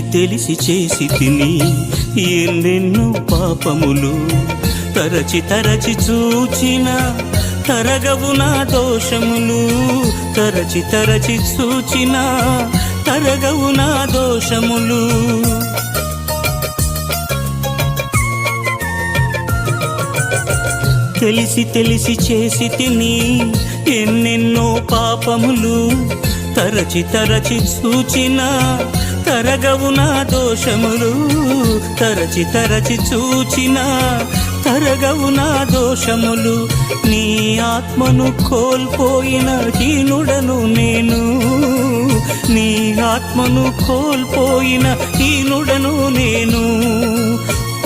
తెలిసి తెలిసి చేసి తిని ఎన్నెన్నో పాపములు తరచి తరచి చూచిన తరగవు నా దోషములు. తరచి తరచి చూచిన తరగవు నా దోషములు. తెలిసి తెలిసి చేసి తిని ఎన్నెన్నో పాపములు తరచి తరచి సూచిన తరగవు నా దోషములు తరచి తరచి చూచిన తరగవు నా దోషములు నీ ఆత్మను కోల్పోయిన హీనుడను నేను. నీ ఆత్మను కోల్పోయిన హీనుడను నేను.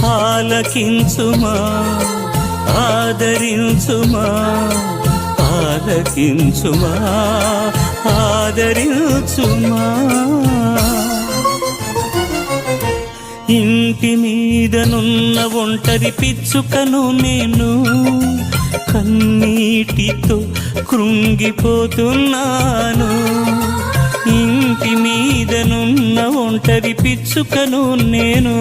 ఆలకించుమా ఆదరించుమా ఆలకించుమా ఆదరించుమా? ఇంటి మీదనున్న ఒంటరి పిచ్చుకను నేను కన్నీటితో కృంగిపోతున్నాను. ఇంటి మీదనున్న ఒంటరి పిచ్చుకను నేను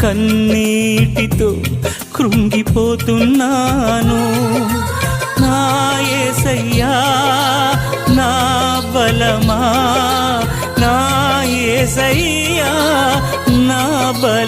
కన్నీటితో కృంగిపోతున్నాను. నా ఏసయ్యా నా బలమా? నా ఏసయ్యా నా బల